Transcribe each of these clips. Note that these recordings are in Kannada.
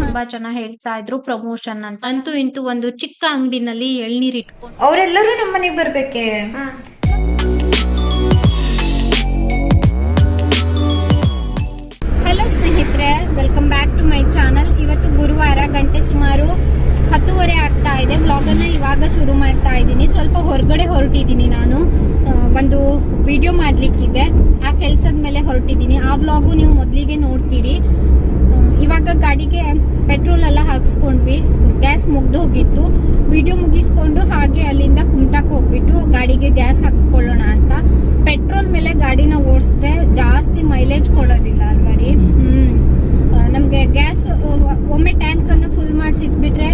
ತುಂಬಾ ಜನ ಹೇಳ್ತಾ ಇದ್ರು ಪ್ರಮೋಷನ್ ಅಂತ. ಅಂತೂ ಇಂತೂ ಒಂದು ಚಿಕ್ಕ ಅಂಗಡಿನಲ್ಲಿ ಎಳ್ನೀರ್ ಇಟ್ಕೊಂಡು. ಅವರೆಲ್ಲರೂ ನಮ್ಮ ಮನೆಗೆ ಬರ್ಬೇಕೆ ಹಲೋ ಸ್ನೇಹಿತರೆ welcome back to my channel ಇವತ್ತು ಗುರುವಾರ ಗಂಟೆ ಸುಮಾರು ಹತ್ತುವರೆ ಆಗ್ತಾ ಇದೆ. ವ್ಲಾಗನ್ನು ಇವಾಗ ಶುರು ಮಾಡ್ತಾ ಇದ್ದೀನಿ. ಸ್ವಲ್ಪ ಹೊರಗಡೆ ಹೊರಟಿದ್ದೀನಿ ನಾನು. ಒಂದು ವಿಡಿಯೋ ಮಾಡಲಿಕ್ಕಿದೆ. ಆ ಕೆಲಸದ ಮೇಲೆ ಹೊರಟಿದ್ದೀನಿ. ಆ ವ್ಲಾಗು ನೀವು ಮೊದಲಿಗೆ ನೋಡ್ತೀರಿ. ಇವಾಗ ಗಾಡಿಗೆ ಪೆಟ್ರೋಲ್ ಎಲ್ಲ ಹಾಕ್ಸ್ಕೊಂಡ್ವಿ. ಗ್ಯಾಸ್ ಮುಗ್ದು ಹೋಗಿತ್ತು. ವಿಡಿಯೋ ಮುಗಿಸ್ಕೊಂಡು ಹಾಗೆ ಅಲ್ಲಿಂದ ಕುಮಟಾಕ್ ಹೋಗ್ಬಿಟ್ಟು ಗಾಡಿಗೆ ಗ್ಯಾಸ್ ಹಾಕ್ಸ್ಕೊಳ್ಳೋಣ ಅಂತ. ಪೆಟ್ರೋಲ್ ಮೇಲೆ ಗಾಡಿನ ಓಡಿಸಿದ್ರೆ ಜಾಸ್ತಿ ಮೈಲೇಜ್ ಕೊಡೋದಿಲ್ಲ ಅಲ್ವಾ ರೀ? ಹ್ಮ್. ನಮ್ಗೆ ಗ್ಯಾಸ್ ಒಮ್ಮೆ ಟ್ಯಾಂಕ್ ಅನ್ನು ಫುಲ್ ಮಾಡಿಸಿಟ್ಬಿಟ್ರೆ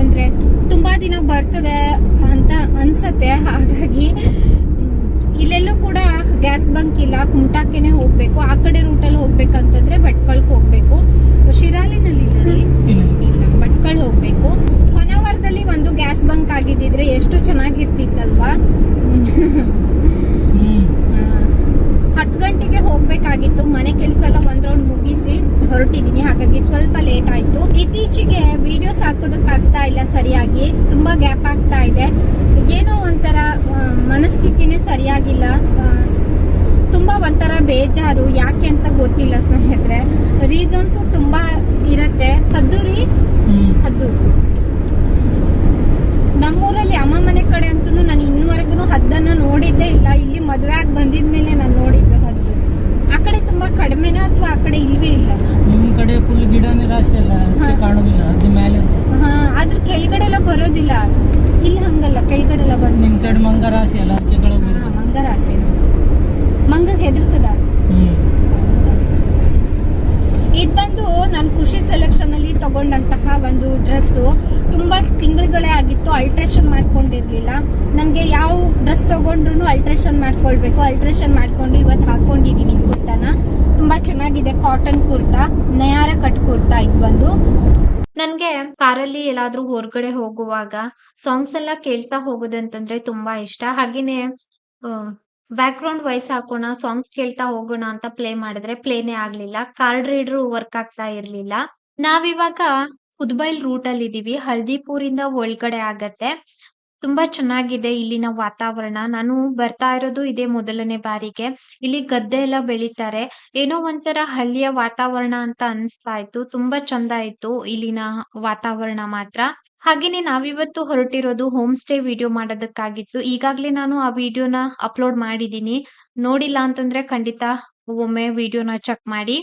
ಅಂದ್ರೆ ತುಂಬಾ ದಿನ ಬರ್ತದೆ ಅಂತ ಅನ್ಸತ್ತೆ. ಹಾಗಾಗಿ ಇಲ್ಲೆಲ್ಲೂ ಕೂಡ ಗ್ಯಾಸ್ ಬಂಕ್ ಇಲ್ಲ. ಕುಮಟಾಕೆನೆ ಹೋಗ್ಬೇಕು. ಆ ಕಡೆ ರೂಟಲ್ಲಿ ಹೋಗ್ಬೇಕಂತಂದ್ರೆ ಭಟ್ಕಳ್ಕ್ ಹೋಗ್ಬೇಕು. ಶಿರಾಲಿನಲ್ಲಿ ಇಲ್ಲ. ಭಟ್ಕಳ್ ಹೋಗ್ಬೇಕು. ಹೊನ್ನಾವರದಲ್ಲಿ ಒಂದು ಗ್ಯಾಸ್ ಬಂಕ್ ಆಗಿದ್ದಿದ್ರೆ ಎಷ್ಟು ಚೆನ್ನಾಗಿರ್ತಿತ್ತಲ್ವಾ? ಹತ್ತು ಗಂಟೆಗೆ ಹೋಗ್ಬೇಕಾಗಿತ್ತು. ಮನೆ ಕೆಲಸ ಎಲ್ಲ ಒಂದ್ ರೌಂಡ್ ಮುಗಿಸಿ ಹೊರಟಿದ್ದೀನಿ ಹಾಗಾಗಿ ಸ್ವಲ್ಪ ಲೇಟ್ ಆಯ್ತು. ಇತ್ತೀಚೆಗೆ ವಿಡಿಯೋಸ್ ಹಾಕೋದಕ್ಕಾಗ್ತಾ ಇಲ್ಲ ಸರಿಯಾಗಿ. ತುಂಬಾ ಗ್ಯಾಪ್ ಆಗ್ತಾ ಇದೆ ಏನೋ ಒಂಥರ ಆ, ಮನಸ್ಥಿತಿನೇ ಸರಿಯಾಗಿಲ್ಲ ಆ, ತುಂಬಾ ಒಂಥರ ಬೇಜಾರು ಯಾಕೆ ಅಂತ ಗೊತ್ತಿಲ್ಲ ಸ್ನೇಹಿತರೆ. ರೀಸನ್ಸ್ ತುಂಬಾ ಇರತ್ತೆ. ಹದ್ದು ರೀ? ಹ್ಮ್. ಹದ್ದು. ನಮ್ಮೂರಲ್ಲಿ ಅಮ್ಮ ಮನೆ ಕಡೆ ಅಂತೂ ನಾನು ಇನ್ನುವರೆಗೂ ಹದ್ದನ್ನ ನೋಡಿದ್ದೇ ಇಲ್ಲ. ಇಲ್ಲಿ ಮದ್ವೆ ಆಗಿ ಬಂದಿದ್ಮೇಲೆ ನಾನು ನೋಡಿದ್ದು ಹದ್ದು. ಆ ಕಡೆ ತುಂಬಾ ಕಡಿಮೆನಾ ಅಥವಾ ಆ ಕಡೆ ಇಲ್ವೇ ಇಲ್ಲ? ನಿಮ್ ಕಡೆ ಫುಲ್ ಗಿಡನೇ ರಾಶಿ ಅಲ್ಲ. ಕಾಣೋದಿಲ್ಲ. ಮೇಲೆ ಹಾ ಅದ್ರ ಕೆಳಗಡೆ ಎಲ್ಲ ಬರೋದಿಲ್ಲ. ಇಲ್ಲಿ ಹಂಗಲ್ಲ ಕೆಳಗಡೆ ಎಲ್ಲ ನಿಮ್ ಸೈಡ್ ಮಂಗ ರಾಶಿ ಅಲ್ಲ ಮಂಗ ರಾಶಿ ಮಂಗ ಹೆದರ್ತದ? ಇದ್ ಬಂದು ನಾನು ಖುಷಿ ಸೆಲೆಕ್ಷನ್ ಅಲ್ಲಿ ತಗೊಂಡಂತಹ ಒಂದು ಡ್ರೆಸ್ ತುಂಬಾ ತಿಂಗಳುಗಳೇ ಆಗಿತ್ತು ಅಲ್ಟ್ರೇಷನ್ ಮಾಡ್ಕೊಂಡಿರ್ಲಿಲ್ಲ. ನನ್ಗೆ ಯಾವ ಡ್ರೆಸ್ ತಗೊಂಡ್ರು ಅಲ್ಟ್ರೇಷನ್ ಮಾಡ್ಕೊಳ್ಬೇಕು. ಅಲ್ಟ್ರೇಷನ್ ಮಾಡ್ಕೊಂಡು ಇವತ್ತು ಹಾಕೊಂಡಿದೀನಿ ಕುರ್ತಾನ. ತುಂಬಾ ಚೆನ್ನಾಗಿದೆ ಕಾಟನ್ ಕುರ್ತಾ, ನಯಾರ ಕಟ್ ಕುರ್ತಾ ಇದು ಬಂದು. ನನ್ಗೆ ಕಾರಲ್ಲಿ ಎಲ್ಲಾದ್ರೂ ಹೊರಗಡೆ ಹೋಗುವಾಗ ಸಾಂಗ್ಸ್ ಎಲ್ಲ ಕೇಳ್ತಾ ಹೋಗೋದಂತಂದ್ರೆ ತುಂಬಾ ಇಷ್ಟ. ಹಾಗೇನೆ ಬ್ಯಾಕ್ ಗ್ರೌಂಡ್ ವಾಯ್ಸ್ ಹಾಕೋಣ ಸಾಂಗ್ಸ್ ಕೇಳ್ತಾ ಹೋಗೋಣ ಅಂತ ಪ್ಲೇ ಮಾಡಿದ್ರೆ ಪ್ಲೇನೇ ಆಗ್ಲಿಲ್ಲ. ಕಾರ್ಡ್ ರೀಡರ್ ವರ್ಕ್ ಆಗ್ತಾ ಇರ್ಲಿಲ್ಲ. ನಾವಿವಾಗ ಉದ್ಬೈಲ್ ರೂಟ್ ಅಲ್ಲಿ ಇದೀವಿ ಹಳ್ದಿಪುರಿಂದ ಒಳಗಡೆ ಆಗತ್ತೆ. ತುಂಬಾ ಚೆನ್ನಾಗಿದೆ ಇಲ್ಲಿನ ವಾತಾವರಣ. ನಾನು ಬರ್ತಾ ಇರೋದು ಇದೇ ಮೊದಲನೇ ಬಾರಿಗೆ. ಇಲ್ಲಿ ಗದ್ದೆ ಎಲ್ಲ ಬೆಳಿತಾರೆ. ಏನೋ ಒಂಥರ ಹಳ್ಳಿಯ ವಾತಾವರಣ ಅಂತ ಅನಿಸ್ತಾ ಇತ್ತು. ತುಂಬಾ ಚಂದ ಇತ್ತು ಇಲ್ಲಿನ ವಾತಾವರಣ ಮಾತ್ರ. ಹಾಗೇನೆ ನಾವಿವತ್ತು ಹೊರಟಿರೋದು ಹೋಮ್ ಸ್ಟೇ ವಿಡಿಯೋ ಮಾಡೋದಕ್ಕಾಗಿತ್ತು. ಈಗಾಗಲೇ ನಾನು ಆ ವಿಡಿಯೋನ ಅಪ್ಲೋಡ್ ಮಾಡಿದ್ದೀನಿ. ನೋಡಿಲ್ಲ ಅಂತಂದ್ರೆ ಖಂಡಿತ ಒಮ್ಮೆ ವಿಡಿಯೋನ ಚೆಕ್ ಮಾಡಿ.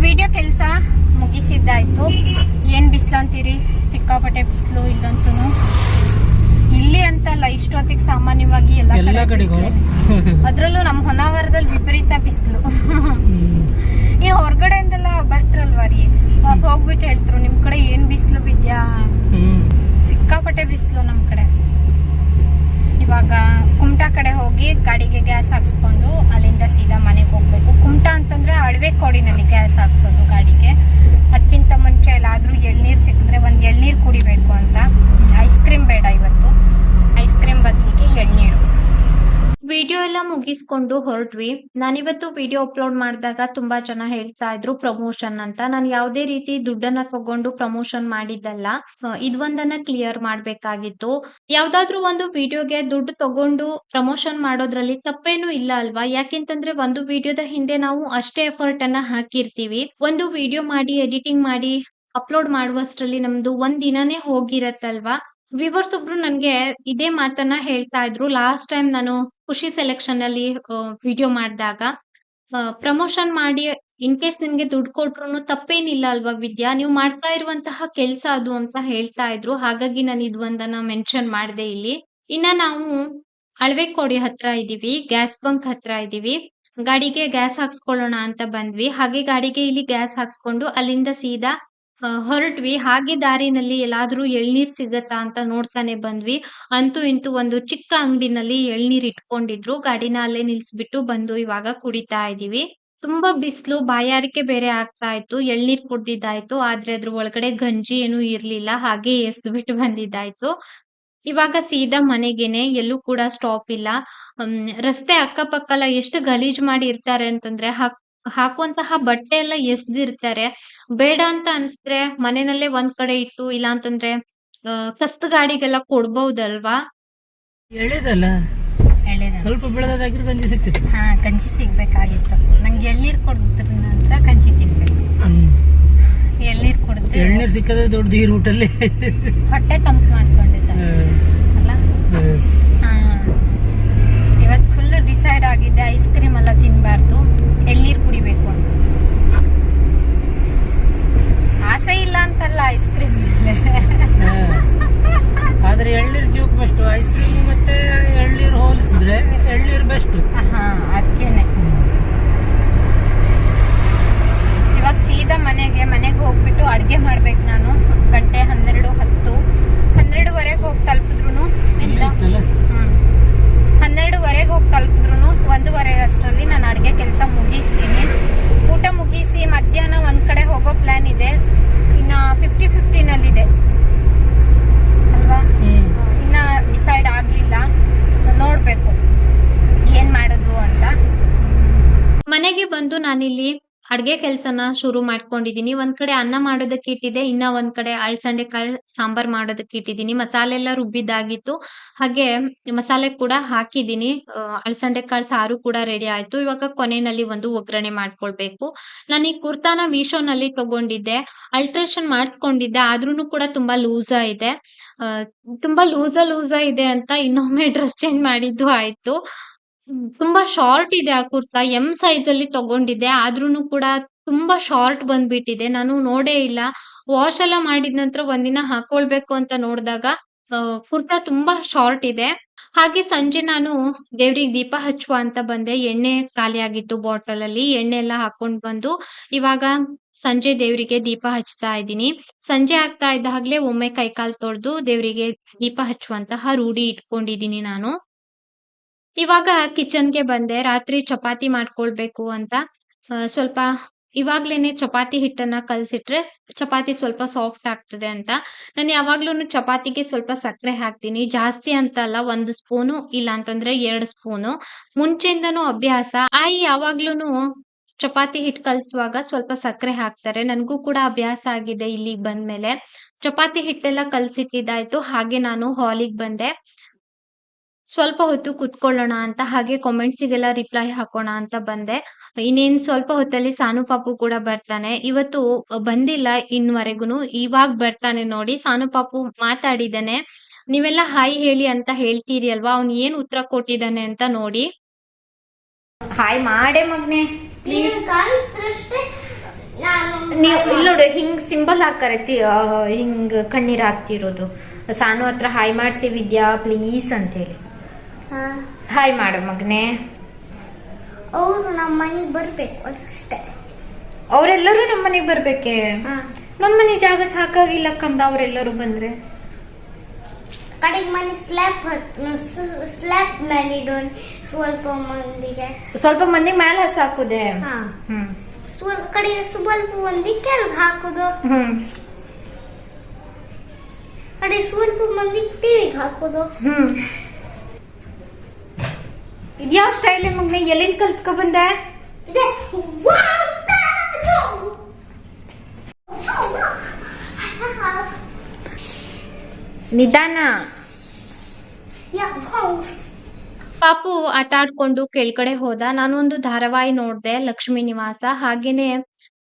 ವಿಡಿಯೋ ಕೆಲಸ ಮುಗಿಸಿದ್ದಾಯ್ತು. ಏನ್ ಬಿಸಿಲು ಸಿಕ್ಕಾಪಟ್ಟೆ ಬಿಸಿಲು ಇಲ್ಲಂತೂ ಇಲ್ಲಿ ಅಂತಲ್ಲ ಇಷ್ಟೊತ್ತಿಗೆ ಸಾಮಾನ್ಯವಾಗಿ ಎಲ್ಲ ಕಡೆ ಅದ್ರಲ್ಲೂ ನಮ್ಮ ಹೊನ್ನಾವರದಲ್ಲಿ ವಿಪರೀತ ಬಿಸಿಲು. ಈ ಹೊರಗಡೆಯಿಂದೆಲ್ಲ ಬರ್ತಿರಲ್ವಾ ರೀ? ಹೋಗ್ಬಿಟ್ಟು ಹೇಳ್ತ್ರು ನಿಮ್ ಕಡೆ ಏನ್ ಬಿಸಿಲು ಬಿದ್ಯಾ? ಸಿಕ್ಕಾಪಟ್ಟೆ ಬಿಸಿಲು ನಮ್ ಕಡೆ. ಇವಾಗ ಕುಮಟಾ ಕಡೆ ಹೋಗಿ ಗಾಡಿಗೆ ಗ್ಯಾಸ್ ಹಾಕ್ಸ್ಕೊಂಡು ಅಲ್ಲಿಂದ ಸೀದಾ ಮನೆಗೆ ಹೋಗ್ಬೇಕು. ಕುಮಟಾ ಅಂತಂದ್ರೆ ಅಳವೆ ಕೋಡಿನಲ್ಲಿ ಗ್ಯಾಸ್ ಹಾಕ್ಸೋದು ಗಾಡಿಗೆ. ಅದಕ್ಕಿಂತ ಮುಂಚೆ ಎಲ್ಲಾದ್ರೂ ಎಳ್ನೀರ್ ಸಿಕ್ಕಿದ್ರೆ ಒಂದ್ ಎಳ್ನೀರ್ ಕುಡಿಬೇಕು ಅಂತ. ಐಸ್ ಕ್ರೀಮ್ ಬೇಡ ಇವತ್ತು. ಐಸ್ ಕ್ರೀಮ್ ಬದಲಿಗೆ ಎಳ್ನೀರು. ವಿಡಿಯೋ ಎಲ್ಲ ಮುಗಿಸ್ಕೊಂಡು ಹೊರಟ್ವಿ. ನಾನಿವತ್ತು ವಿಡಿಯೋ ಅಪ್ಲೋಡ್ ಮಾಡಿದಾಗ ತುಂಬಾ ಜನ ಹೇಳ್ತಾ ಇದ್ರು ಪ್ರಮೋಷನ್ ಅಂತ. ನಾನು ಯಾವುದೇ ರೀತಿ ದುಡ್ಡನ್ನ ತಗೊಂಡು ಪ್ರಮೋಷನ್ ಮಾಡಿದ್ದಲ್ಲ ಇದೊಂದನ್ನ ಕ್ಲಿಯರ್ ಮಾಡ್ಬೇಕಾಗಿತ್ತು. ಯಾವ್ದಾದ್ರು ಒಂದು ವಿಡಿಯೋಗೆ ದುಡ್ಡು ತಗೊಂಡು ಪ್ರಮೋಷನ್ ಮಾಡೋದ್ರಲ್ಲಿ ತಪ್ಪೇನು ಇಲ್ಲ ಅಲ್ವಾ? ಯಾಕೆಂತಂದ್ರೆ ಒಂದು ವಿಡಿಯೋದ ಹಿಂದೆ ನಾವು ಅಷ್ಟೇ ಎಫರ್ಟ್ ಅನ್ನ ಹಾಕಿರ್ತೀವಿ. ಒಂದು ವಿಡಿಯೋ ಮಾಡಿ ಎಡಿಟಿಂಗ್ ಮಾಡಿ, ಅಪ್ಲೋಡ್ ಮಾಡುವಷ್ಟರಲ್ಲಿ ನಮ್ದು ಒಂದ್ ದಿನಾನೇ ಹೋಗಿರತ್ತಲ್ವಾ? ವಿವರ್ಸ್ ಒಬ್ರು ನನ್ಗೆ ಇದೇ ಮಾತನ್ನ ಹೇಳ್ತಾ ಇದ್ರು. ಲಾಸ್ಟ್ ಟೈಮ್ ನಾನು ಖುಷಿ ಸೆಲೆಕ್ಷನ್ ಅಲ್ಲಿ ವಿಡಿಯೋ ಮಾಡಿದಾಗ ಪ್ರಮೋಷನ್ ಮಾಡಿ ಇನ್ ಕೇಸ್ ನಿಮ್ಗೆ ದುಡ್ಡು ಕೊಟ್ರು ತಪ್ಪೇನಿಲ್ಲ ಅಲ್ವಾ ವಿದ್ಯಾ? ನೀವು ಮಾಡ್ತಾ ಇರುವಂತಹ ಕೆಲ್ಸ ಅದು ಅಂತ ಹೇಳ್ತಾ ಇದ್ರು. ಹಾಗಾಗಿ ನಾನು ಇದು ಮೆನ್ಷನ್ ಮಾಡಿದೆ ಇಲ್ಲಿ. ಇನ್ನ ನಾವು ಅಳವೆಕೋಡಿ ಹತ್ರ ಇದೀವಿ ಗ್ಯಾಸ್ ಬಂಕ್ ಹತ್ರ ಇದೀವಿ. ಗಾಡಿಗೆ ಗ್ಯಾಸ್ ಹಾಕ್ಸ್ಕೊಳ್ಳೋಣ ಅಂತ ಬಂದ್ವಿ. ಹಾಗೆ ಗಾಡಿಗೆ ಇಲ್ಲಿ ಗ್ಯಾಸ್ ಹಾಕ್ಸ್ಕೊಂಡು ಅಲ್ಲಿಂದ ಸೀದಾ ಆ, ಹೊರಟ್ವಿ. ಹಾಗೆ ದಾರಿನಲ್ಲಿ ಎಲ್ಲಾದ್ರೂ ಎಳ್ನೀರ್ ಸಿಗತ್ತಾ ಅಂತ ನೋಡ್ತಾನೆ ಬಂದ್ವಿ. ಅಂತೂ ಇಂತೂ ಒಂದು ಚಿಕ್ಕ ಅಂಗಡಿನಲ್ಲಿ ಎಳ್ನೀರ್ ಇಟ್ಕೊಂಡಿದ್ರು. ಗಾಡಿನ ಅಲ್ಲೇ ನಿಲ್ಸ್ಬಿಟ್ಟು ಬಂದು ಇವಾಗ ಕುಡಿತಾ ಇದೀವಿ. ತುಂಬಾ ಬಿಸ್ಲು, ಬಾಯಾರಿಕೆ ಬೇರೆ ಆಗ್ತಾ ಇತ್ತು. ಎಳ್ನೀರ್ ಕುಡ್ದಿದ್ದಾಯ್ತು. ಆದ್ರೆ ಅದ್ರ ಒಳಗಡೆ ಗಂಜಿ ಏನು ಇರ್ಲಿಲ್ಲ. ಹಾಗೆ ಎಸ್ದು ಬಿಟ್ಟು ಬಂದಿದ್ದಾಯ್ತು. ಇವಾಗ ಸೀದಾ ಮನೆಗೇನೆ. ಎಲ್ಲೂ ಕೂಡ ಸ್ಟಾಪ್ ಇಲ್ಲ. ಹ್ಮ್, ರಸ್ತೆ ಅಕ್ಕಪಕ್ಕ ಎಲ್ಲ ಎಷ್ಟು ಗಲೀಜ್ ಮಾಡಿ ಇರ್ತಾರೆ ಅಂತಂದ್ರೆ ಹ ಹಾಕುವಂತಹ ಬಟ್ಟೆ ಎಲ್ಲ ಎಸ್ದಿರ್ತಾರೆ. ಬೇಡ ಅಂತ ಅನ್ಸಿದ್ರೆ ಮನೆಯಲ್ಲೇ ಒಂದ್ ಕಡೆ ಇಟ್ಟು ಇಲ್ಲ ಅಂತಂದ್ರೆ ಆ, ಕಸ್ದ ಗಾಡಿಗೆಲ್ಲ ಕೊಡ್ಬಹುದಲ್ವಾ? ಎಳೆದಲ್ಲ? ಎಳೆದ. ಸ್ವಲ್ಪ ಬೆಳೆದಾಗಿರೋ ಗಂಜಿ ಸಿಗ್ತಿತ್ತು. ಹಾ ಗಂಜಿ ಸಿಗ್ಬೇಕಾಗಿತ್ತು. ನಂಗೆ ಎಳ್ನೀರ್ ಕೊಡ್ದ್ರ ನಂತರ ಕಂಚಿ ತಿನ್ಬೇಕು. ಎಳ್ನೀರ್ ಕುಡ್ದು ಎಳ್ನೀರ್ ಸಿಕ್ಕದೆ ದೊಡ್ಡದು ಈ ರೂಟಲ್ಲಿ ಹೊಟ್ಟೆ ತಂಪು ಮಾಡ್ಕೊಂಡಿದ್ದ. ಅಲ್ಲ? ಹಾ. ಇವತ್ತು ಫುಲ್ ಡಿಸೈಡ್ ಆಗಿದೆ ಐಸ್ ಕ್ರೀಮ್ ಎಲ್ಲ ತಿನ್ಬಾರ್ದು ಎಳ್ನೀರ್ ಕುಡಿಬೇಕು ಅಂತ ಆಸೆ ಇಲ್ಲ ಅಂತಲ್ಲ ಐಸ್ ಕ್ರೀಮ್ ಮೇಲೆ ಆದ್ರೆ ಎಳ್ನೀರು ಜೀವಕ್ಕೆ ಬೆಸ್ಟ್ ಐಸ್ ಕ್ರೀಮ್ ಮತ್ತೆ ಎಳ್ನೀರು ಹೋಲಿಸಿದ್ರೆ ಎಳ್ನೀರು ಬೆಸ್ಟ್ ಹಾ ಅದಕ್ಕೇನೆ ಇವಾಗ ಸೀದಾ ಮನೆಗೆ ಮನೆಗೆ ಹೋಗ್ಬಿಟ್ಟು ಅಡ್ಗೆ ಮಾಡ್ಬೇಕು ನಾನು ಗಂಟೆ ಹನ್ನೆರಡು ಹತ್ತು ಹನ್ನೆರಡುವರೆಗೆ ಹೋಗಿ ತಲುಪಿದ್ರು ಇಲ್ಲಿ ಇತ್ತಲ್ಲ ಹನ್ನೆರಡುವರೆಗೆ ಹೋಗಿ ತಲುಪಿದ್ರು ಒಂದೂವರೆ ಅಷ್ಟರಲ್ಲಿ ನಾನು ಅಡುಗೆ ಕೆಲಸ ಮುಗಿಸ್ತೀನಿ ಊಟ ಮುಗಿಸಿ ಮಧ್ಯಾಹ್ನ ಒಂದ್ ಕಡೆ ಹೋಗೋ ಪ್ಲಾನ್ ಇದೆ ಇನ್ನ ಫಿಫ್ಟಿ ಫಿಫ್ಟಿನಲ್ಲಿದೆ ಅಲ್ವಾ ಹ್ಮ್ ಇನ್ನ ಡಿಸೈಡ್ ಆಗ್ಲಿಲ್ಲ ನೋಡ್ಬೇಕು ಏನ್ ಮಾಡೋದು ಅಂತ ಮನೆಗೆ ಬಂದು ನಾನಿಲ್ಲಿ ಅಡ್ಗೆ ಕೆಲ್ಸನ ಶುರು ಮಾಡ್ಕೊಂಡಿದೀನಿ. ಒಂದ್ ಕಡೆ ಅನ್ನ ಮಾಡೋದಕ್ಕೆ ಇಟ್ಟಿದೆ ಇನ್ನ ಒಂದ್ ಕಡೆ ಅಳ್ಸಂಡೆ ಕಾಳು ಸಾಂಬಾರ್ ಮಾಡೋದಕ್ಕೆ ಇಟ್ಟಿದೀನಿ. ಮಸಾಲೆ ಎಲ್ಲ ರುಬ್ಬಿದ್ದಾಗಿತ್ತು. ಹಾಗೆ ಮಸಾಲೆ ಕೂಡ ಹಾಕಿದೀನಿ. ಅಳ್ಸಂಡೆ ಕಾಳು ಸಾರು ಕೂಡ ರೆಡಿ ಆಯ್ತು. ಇವಾಗ ಕೊನೆಯಲ್ಲಿ ಒಂದು ಒಗ್ಗರಣೆ ಮಾಡ್ಕೊಳ್ಬೇಕು. ನಾನು ಈ ಕುರ್ತಾನ ಮೀಶೋನಲ್ಲಿ ತಗೊಂಡಿದ್ದೆ. ಅಲ್ಟ್ರೇಷನ್ ಮಾಡಿಸ್ಕೊಂಡಿದ್ದೆ. ಆದ್ರೂನು ಕೂಡ ತುಂಬಾ ಲೂಸ ಇದೆ. ತುಂಬಾ ಲೂಸ ಲೂಸ ಇದೆ ಅಂತ ಇನ್ನೊಮ್ಮೆ ಡ್ರೆಸ್ ಚೇಂಜ್ ಮಾಡಿದ್ದು ಆಯ್ತು. ತುಂಬಾ ಶಾರ್ಟ್ ಇದೆ ಆ ಕುರ್ತಾ ಎಂ ಸೈಜ್ ಅಲ್ಲಿ ತಗೊಂಡಿದ್ದೆ. ಆದ್ರೂನು ಕೂಡ ತುಂಬಾ ಶಾರ್ಟ್ ಬಂದ್ಬಿಟ್ಟಿದೆ. ನಾನು ನೋಡೇ ಇಲ್ಲ. ವಾಶ್ ಎಲ್ಲ ಮಾಡಿದ ನಂತರ ಒಂದಿನ ಹಾಕೊಳ್ಬೇಕು ಅಂತ ನೋಡಿದಾಗ ಕುರ್ತಾ ತುಂಬಾ ಶಾರ್ಟ್ ಇದೆ. ಹಾಗೆ ಸಂಜೆ ನಾನು ದೇವ್ರಿಗೆ ದೀಪ ಹಚ್ಚುವ ಅಂತ ಬಂದೆ. ಎಣ್ಣೆ ಖಾಲಿ ಆಗಿತ್ತು ಬಾಟಲ್ ಅಲ್ಲಿ ಎಣ್ಣೆ ಎಲ್ಲ ಹಾಕೊಂಡ್ ಬಂದು ಇವಾಗ ಸಂಜೆ ದೇವರಿಗೆ ದೀಪ ಹಚ್ತಾ ಇದ್ದೀನಿ. ಸಂಜೆ ಆಗ್ತಾ ಇದ್ದಾಗ್ಲೇ ಒಮ್ಮೆ ಕೈಕಾಲ್ ತೊಳೆದು ದೇವರಿಗೆ ದೀಪ ಹಚ್ಚುವಂತಹ ರೂಢಿ ಇಟ್ಕೊಂಡಿದ್ದೀನಿ ನಾನು. ಇವಾಗ ಕಿಚನ್ಗೆ ಬಂದೆ, ರಾತ್ರಿ ಚಪಾತಿ ಮಾಡ್ಕೊಳ್ಬೇಕು ಅಂತ. ಸ್ವಲ್ಪ ಇವಾಗ್ಲೇನೆ ಚಪಾತಿ ಹಿಟ್ಟನ್ನ ಕಲ್ಸಿಟ್ರೆ ಚಪಾತಿ ಸ್ವಲ್ಪ ಸಾಫ್ಟ್ ಆಗ್ತದೆ ಅಂತ. ನಾನು ಯಾವಾಗ್ಲೂ ಚಪಾತಿಗೆ ಸ್ವಲ್ಪ ಸಕ್ಕರೆ ಹಾಕ್ತೀನಿ. ಜಾಸ್ತಿ ಅಂತ ಅಲ್ಲ, ಒಂದ್ ಸ್ಪೂನು ಇಲ್ಲ ಅಂತಂದ್ರೆ ಎರಡು ಸ್ಪೂನು. ಮುಂಚೆಯಿಂದನು ಅಭ್ಯಾಸ. ಆಯಿ ಯಾವಾಗ್ಲೂನು ಚಪಾತಿ ಹಿಟ್ ಕಲ್ಸುವಾಗ ಸ್ವಲ್ಪ ಸಕ್ಕರೆ ಹಾಕ್ತಾರೆ. ನನ್ಗೂ ಕೂಡ ಅಭ್ಯಾಸ ಆಗಿದೆ ಇಲ್ಲಿಗ್ ಬಂದ್ಮೇಲೆ. ಚಪಾತಿ ಹಿಟ್ಟೆಲ್ಲ ಕಲ್ಸಿಟ್ಟಿದ್ದಾಯ್ತು. ಹಾಗೆ ನಾನು ಹಾಲಿಗೆ ಬಂದೆ. ಸ್ವಲ್ಪ ಹೊತ್ತು ಕುತ್ಕೊಳ್ಳೋಣ ಅಂತ ಹಾಗೆ ಕಾಮೆಂಟ್ಸಿಗೆಲ್ಲ ರಿಪ್ಲೈ ಹಾಕೋಣ ಅಂತ ಬಂದೆ. ಇನ್ನೇನ್ ಸ್ವಲ್ಪ ಹೊತ್ತಲ್ಲಿ ಸಾನು ಪಾಪು ಕೂಡ ಬರ್ತಾನೆ. ಇವತ್ತು ಬಂದಿಲ್ಲ ಇನ್ವರೆಗೂನು ಇವಾಗ ಬರ್ತಾನೆ ನೋಡಿ. ಸಾನು ಪಾಪು ಮಾತಾಡಿದಾನೆ ನೀವೆಲ್ಲ ಹಾಯ್ ಹೇಳಿ ಅಂತ ಹೇಳ್ತೀರಿ ಅಲ್ವಾ? ಅವ್ನ್ ಏನ್ ಉತ್ತರ ಕೊಟ್ಟಿದ್ದಾನೆ ಅಂತ ನೋಡಿ. ಹಾಯ್ ಮಾಡೆ ಮಗ್ನೆ. ನಾನು ನೀವು ಇಲ್ಲಿ ನೋಡು ಹಿಂಗ್ ಸಿಂಬಲ್ ಹಾಕರತಿ ಹಿಂಗ್ ಕಣ್ಣೀರ್ ಹಾಕ್ತಿರೋದು. ಸಾನು ಹತ್ರ ಹಾಯ್ ಮಾಡ್ಸಿ ವಿದ್ಯಾ ಪ್ಲೀಸ್ ಅಂತ ಹೇಳಿ ಹಾಯ್ ಮಾಡು ಮಗನೇ. ಅವರು ನಮ್ಮ ಮನೆಗೆ ಬರ್ಬೇಕು ಅಷ್ಟೇ. ಅವರೆಲ್ಲರೂ ನಮ್ಮ ಮನೆಗೆ ಬರ್ಬೇಕೆ? ಹಾ. ನಮ್ಮ ಮನೆ ಜಾಗ ಸಾಕಾಗಿಲ್ಲ ಕಂದ ಅವರೆಲ್ಲರೂ ಬಂದ್ರೆ? ಕಡೆಗೆ ಮನೆ ಸ್ಲ್ಯಾಪ್ ಸ್ಲ್ಯಾಪ್ ಮೇಲೆ ಇಡೋಣ ಸ್ವಲ್ಪ ಮಂದಿಗೆ. ಸ್ವಲ್ಪ ಮಂದಿಗೆ ಮ್ಯಾಲ ಹಸ್ ಹಾಕುದೆ ಸ್ವಲ್ಪ ಕಡೆ ಸ್ವಲ್ಪ ಮಂದಿ ಕೆಳಗೆ ಹಾಕೋದು. ಕಡೆ ಸ್ವಲ್ಪ ಮಂದಿ ಟಿವಿಗೆ ಹಾಕೋದು. ಹ್ಮ್. ಇದ್ಯಾವ ಸ್ಟೈಲ್ ಮಗ್ನೆ ಎಲ್ಲಿಂದ ಕಲ್ತ್ಕೊ ಬಂದೆ? ನಿಧಾನ. ಪಾಪು ಆಟ ಆಡ್ಕೊಂಡು ಕೆಳಗಡೆ ಹೋದ. ನಾನು ಒಂದು ಧಾರಾವಾಹಿ ನೋಡ್ದೆ ಲಕ್ಷ್ಮೀ ನಿವಾಸ ಹಾಗೇನೆ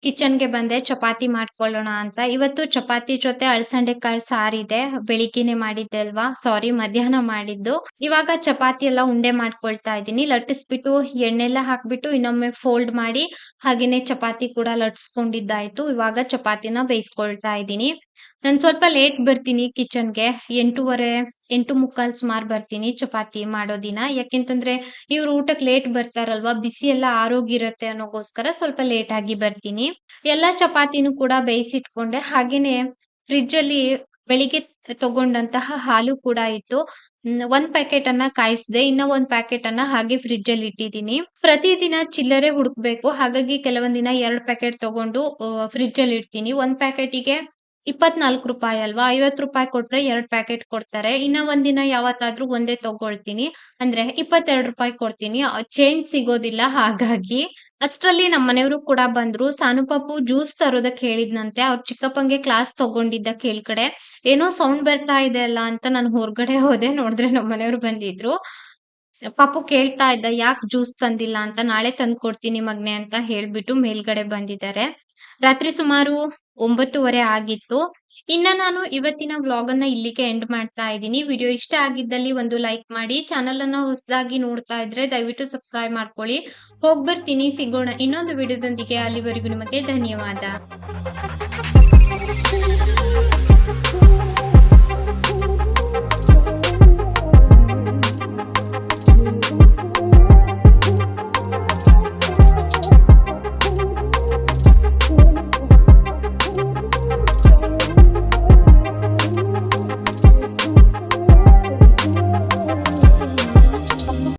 ಕಿಚನ್ಗೆ ಬಂದೆ, ಚಪಾತಿ ಮಾಡ್ಕೊಳ್ಳೋಣ ಅಂತ. ಇವತ್ತು ಚಪಾತಿ ಜೊತೆ ಅಳಸಂಡೆ ಕಾಳು ಸಾರಿದೆ ಬೆಳಿಗ್ಗೆನೆ ಮಾಡಿದ್ದೆ ಅಲ್ವಾ ಸಾರಿ ಮಧ್ಯಾಹ್ನ ಮಾಡಿದ್ದು. ಇವಾಗ ಚಪಾತಿ ಎಲ್ಲ ಉಂಡೆ ಮಾಡ್ಕೊಳ್ತಾ ಇದ್ದೀನಿ. ಲಟ್ಟಿಸ್ಬಿಟ್ಟು ಎಣ್ಣೆಲ್ಲ ಹಾಕ್ಬಿಟ್ಟು ಇನ್ನೊಮ್ಮೆ ಫೋಲ್ಡ್ ಮಾಡಿ ಹಾಗೇನೆ ಚಪಾತಿ ಕೂಡ ಲಟ್ಸ್ಕೊಂಡಿದ್ದಾಯ್ತು ಇವಾಗ ಚಪಾತಿನ ಬೇಯಿಸ್ಕೊಳ್ತಾ ಇದ್ದೀನಿ. ನಾನ್ ಸ್ವಲ್ಪ ಲೇಟ್ ಬರ್ತೀನಿ ಕಿಚನ್ಗೆ ಎಂಟೂವರೆ, ಎಂಟು ಮುಕ್ಕಾಲ್ ಸುಮಾರು ಬರ್ತೀನಿ ಚಪಾತಿ ಮಾಡೋ ದಿನ. ಯಾಕೆಂತಂದ್ರೆ ಇವ್ರು ಊಟಕ್ಕೆ ಲೇಟ್ ಬರ್ತಾರಲ್ವಾ ಬಿಸಿ ಎಲ್ಲ ಆರೋಗ್ಯ ಆರೋಗಿರತ್ತೆ ಅನ್ನೋಗೋಸ್ಕರ ಸ್ವಲ್ಪ ಲೇಟ್ ಆಗಿ ಬರ್ತೀನಿ. ಎಲ್ಲಾ ಚಪಾತಿನೂ ಕೂಡ ಬೇಯಿಸಿಟ್ಕೊಂಡೆ. ಹಾಗೇನೆ ಫ್ರಿಡ್ಜ್ ಅಲ್ಲಿ ಬೆಳಿಗ್ಗೆ ತಗೊಂಡಂತಹ ಹಾಲು ಕೂಡ ಇತ್ತು. ಒಂದ್ ಪ್ಯಾಕೆಟ್ ಅನ್ನ ಕಾಯಿಸ್ದೆ, ಇನ್ನ ಒಂದ್ ಪ್ಯಾಕೆಟ್ ಅನ್ನ ಹಾಗೆ ಫ್ರಿಡ್ಜ್ ಅಲ್ಲಿ ಇಟ್ಟಿದ್ದೀನಿ. ಪ್ರತಿದಿನ ಚಿಲ್ಲರೆ ಹುಡುಕ್ಬೇಕು. ಹಾಗಾಗಿ ಕೆಲವೊಂದಿನ ಎರಡ್ ಪ್ಯಾಕೆಟ್ ತಗೊಂಡು ಫ್ರಿಡ್ಜ್ ಅಲ್ಲಿ ಇಡ್ತೀನಿ. ಒಂದ್ ಪ್ಯಾಕೆಟಿಗೆ ಇಪ್ಪತ್ನಾಲ್ಕು ರೂಪಾಯಿ ಅಲ್ವಾ? ಐವತ್ತು ರೂಪಾಯಿ ಕೊಟ್ರೆ ಎರಡ್ ಪ್ಯಾಕೆಟ್ ಕೊಡ್ತಾರೆ. ಇನ್ನ ಒಂದಿನ ಯಾವತ್ತಾದ್ರೂ ಒಂದೇ ತಗೊಳ್ತೀನಿ. ಅಂದ್ರೆ ಇಪ್ಪತ್ತೆರಡು ರೂಪಾಯಿ ಕೊಡ್ತೀನಿ. ಚೇಂಜ್ ಸಿಗೋದಿಲ್ಲ. ಹಾಗಾಗಿ ಅಷ್ಟರಲ್ಲಿ ನಮ್ಮ ಮನೆಯವರು ಕೂಡ ಬಂದ್ರು. ಸಾನುಪಾಪು ಜ್ಯೂಸ್ ತರೋದಕ್ಕೆ ಹೇಳಿದ್ನಂತೆ. ಅವ್ರ ಚಿಕ್ಕಪ್ಪಂಗೆ ಕ್ಲಾಸ್ ತಗೊಂಡಿದ್ದ ಕೇಳ್ಕಡೆ ಏನೋ ಸೌಂಡ್ ಬರ್ತಾ ಇದೆ ಅಲ್ಲ ಅಂತ ನಾನು ಹೊರಗಡೆ ಹೋದೆ ನೋಡಿದ್ರೆ ನಮ್ಮ ಮನೆಯವ್ರು ಬಂದಿದ್ರು. ಪಾಪು ಕೇಳ್ತಾ ಇದ್ದ, ಯಾಕೆ ಜ್ಯೂಸ್ ತಂದಿಲ್ಲ ಅಂತ ನಾಳೆ ತಂದು ಕೊಡ್ತೀನಿ ಮಗ್ನೆ ಅಂತ ಹೇಳ್ಬಿಟ್ಟು ಮೇಲ್ಗಡೆ ಬಂದಿದ್ದಾರೆ. ರಾತ್ರಿ ಸುಮಾರು ಒಂಬತ್ತುವರೆ ಆಗಿತ್ತು. ಇನ್ನ ನಾನು ಇವತ್ತಿನ ವ್ಲಾಗ್ ಅನ್ನ ಇಲ್ಲಿಗೆ ಎಂಡ್ ಮಾಡ್ತಾ ಇದ್ದೀನಿ. ವಿಡಿಯೋ ಇಷ್ಟ ಆಗಿದ್ದಲ್ಲಿ ಒಂದು ಲೈಕ್ ಮಾಡಿ ಚಾನಲ್ ಅನ್ನ ಹೊಸದಾಗಿ ನೋಡ್ತಾ ಇದ್ರೆ ದಯವಿಟ್ಟು ಸಬ್ಸ್ಕ್ರೈಬ್ ಮಾಡ್ಕೊಳ್ಳಿ. ಹೋಗ್ಬರ್ತೀನಿ ಸಿಗೋಣ ಇನ್ನೊಂದು ವಿಡಿಯೋದೊಂದಿಗೆ. ಅಲ್ಲಿವರೆಗೂ ನಿಮಗೆ ಧನ್ಯವಾದ.